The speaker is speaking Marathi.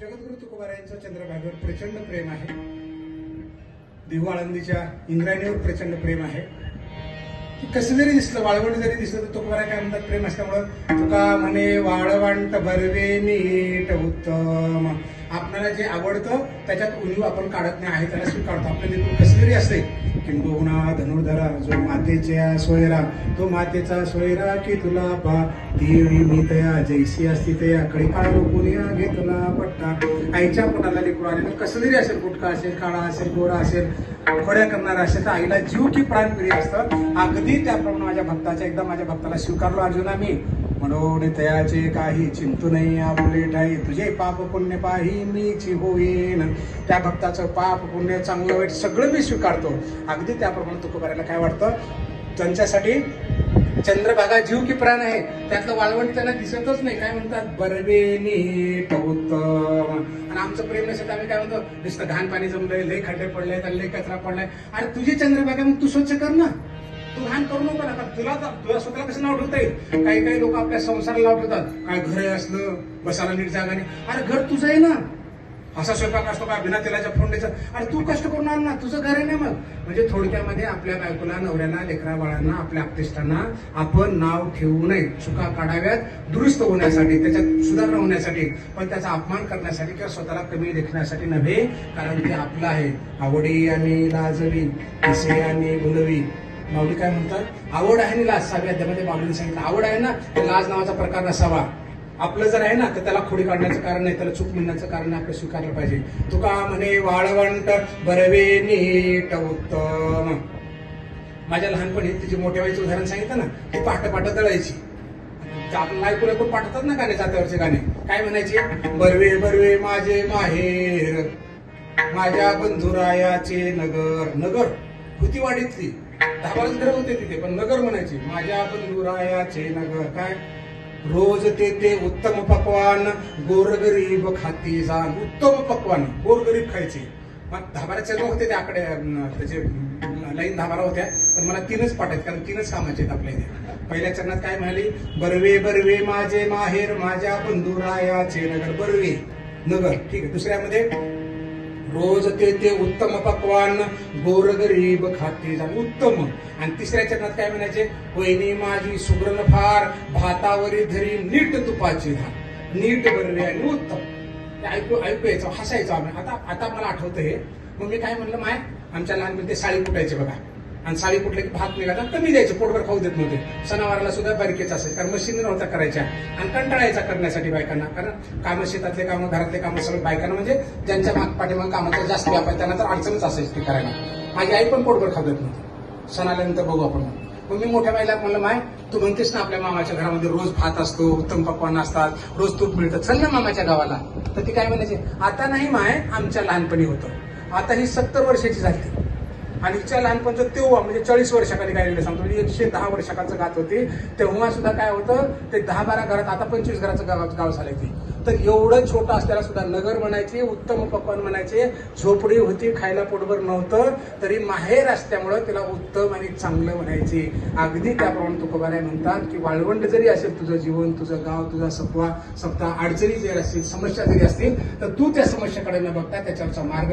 जगद्गुरु तुकोबार यांचं चंद्रभागेवर प्रचंड प्रेम आहे. देहू आळंदीच्या इंद्रायणीवर प्रचंड प्रेम आहे. की कसं जरी दिसलं वाळवंट जरी दिसलं तर तुकोबारा काय म्हणतात प्रेम असल्यामुळं तुका म्हणे वाळवंट बरवे नीट उत्तम. आपल्याला जे आवडतं त्याच्यात उणीव आपण काढत नाही आहे त्याला स्वीकारतो. आपल्या देखून कसं जरी असते किंबहुना धनुर्धरा जो मातेच्या सोयरा तो मातेचा सोयरा की तुला पा. ती मी तया जैसी असती तया कडे काळ रोकुनिया घे तुला पट्टा. आईच्या पोटाला लेकरू आले कसं जरी असेल गुटका असेल काळा असेल गोरा असेल खोड्या करणार असे तर आईला जीव की प्राण प्रिय असतं. अगदी त्याप्रमाणे माझ्या भक्ताच्या एकदा माझ्या भक्ताला स्वीकारलो अर्जुना मी म्हणून तयाचे काही चिंतू नाही आपले ठाई तुझे पाप पुण्य पाही मीची होईन. त्या भक्ताचं पाप पुण्य चांगलं वाईट सगळं मी स्वीकारतो. अगदी त्याप्रमाणे तुकोबाऱ्याला काय वाटतं? त्यांच्यासाठी चंद्रभागा जीव की प्राण आहे. त्यातलं वाळवंट त्यांना दिसतच नाही. काय म्हणतात? बरवे नीट आणि आमचं प्रेम नसेल आम्ही काय म्हणतो? नुसतं घाण पाणी जमलंय लय खड्डे पडले तर लय कचरा पडलाय. आणि तुझी चंद्रभागा मग तू स्वच्छ कर ना. तू घाण करू नको ना. आता तुला तर- तुला स्वतःला कसं नाव ठेवता येईल? काही काही लोक आपल्या संसाराला नाव ठेवतात काय घर असलं बसायला नीट जागा नाही. अरे घर तुझं आहे ना. असा स्वयंपाक असतो का? बिना तेलाच्या फोडणीचा. आणि तू कष्ट करून आण ना तुझं घर आहे ना मग. म्हणजे थोडक्यामध्ये आपल्या बायकोला नवऱ्याला लेकरा बाळांना आपल्या आपतेष्टांना आपण नाव ठेवू नये. चुका काढाव्यात दुरुस्त होण्यासाठी त्याच्यात सुधारणा होण्यासाठी. पण त्याचा अपमान करण्यासाठी किंवा स्वतःला कमी लेखण्यासाठी नव्हे कारण ते आपलं आहे. आवडी आणि लाजवी असे आणि बोलवी. माऊली काय म्हणतात? आवड आहे आणि लाज. सावी अध्यामध्ये माऊलीने सांगितलं आवड आहे ना लाज नावाचा प्रकार नसावा. आपलं जर आहे ना तर त्याला खोडी काढण्याचं कारण नाही त्याला चूक म्हणण्याचं कारण आपलं स्वीकारलं पाहिजे. तुका म्हणे वाळवंट बरवे नीट उत्तम. माझ्या लहानपणी तिचे मोठ्या बाईचं उदाहरण सांगितलं ना ती पाठ पाठ दळायची. ऐकून ऐकून पाठवतात ना गाणे जात्यावरचे गाणे? काय म्हणायचे? बरवे बरवे माझे माहेर माझ्या बंधुरायाचे नगर नगर. होती वाडीतली. दहा बाराच घर होते तिथे पण नगर म्हणायचे. माझ्या बंधुरायाचे नगर काय? रोज ते ते उत्तम पकवान गोरगरीब खाती जाण. उत्तम पकवान गोरगरीब खायचे. मग धाबाऱ्याचे लोक होते ते आकडे त्याचे लाईन धाबारा होत्या. पण मला तीनच पाठ कारण तीनच कामाचे आहेत आपल्या इथे. पहिल्या चरणात काय म्हणाली? बरवे बरवे माझे माहेर माझ्या बंधुरायाचे नगर. बरवे नगर. ठीक आहे. दुसऱ्यामध्ये रोज ते ते उत्तम पकवान गोरगरीब खाते जाण उत्तम. आणि तिसऱ्या चरणात काय म्हणायचे? वहिनी माझी सुग्रण फार भातावरी धरी नीट तुपाची धान नीट बरवे आणि उत्तम. ऐकू ऐकू यायचं हसायचो आम्ही. आता आता मला आठवतं हे मग मी काय म्हणलं माय आमच्या लहानपणी ते साळी कुटायचे बघा. आणि साडी कुठले भात निघाला कमी द्यायचे पोटभर खाऊ देत नव्हते. सणावाराला सुद्धा बारीकेच असेल कारण मशीन नव्हता करायच्या. आणि कंटाळायचा करण्यासाठी बायकांना कारण कामं शेतातले कामं घरातले कामं सगळं बायकांना म्हणजे ज्यांच्या माग पाठीमाग कामाचा जास्त व्यापार त्यांना तर अडचणच असायची ती करायला. माझी आई पण पोटभर खाऊ देत नव्हती. सणाल्यानंतर बघू आपण मग मी मोठ्या बाईला म्हणलं माय तू म्हणतेस ना आपल्या मामाच्या घरामध्ये रोज भात असतो उत्तम पकवान असतात रोज तूप मिळतं. चल ना मामाच्या गावाला. तर ती काय म्हणायची आता नाही माय आमच्या लहानपणी होतं. आता ही सत्तर वर्षाची झाली. आणि हिच्या लहानपणचं तेव्हा म्हणजे चाळीस वर्षाखाली काय सांगतो. म्हणजे एकशे दहा वर्षाकाचं गात होती. तेव्हा सुद्धा काय होतं ते दहा बारा घरात आता पंचवीस घराचं गाव गाव झालंय ती. तर एवढं छोटं असल्याला सुद्धा नगर म्हणायचे उत्तम पकवान म्हणायचे झोपडी होती खायला पोटभर नव्हतं तरी माहेर असल्यामुळं तिला उत्तम आणि चांगलं म्हणायचे. अगदी त्याप्रमाणे तुकोबाराय म्हणतात की वाळवंट जरी असेल तुझं जीवन तुझं गाव तुझा सत्वा सप्ताह अडचणी जरी असतील समस्या जरी असतील तर तू त्या समस्याकडे न बघता त्याच्यावरचा मार्ग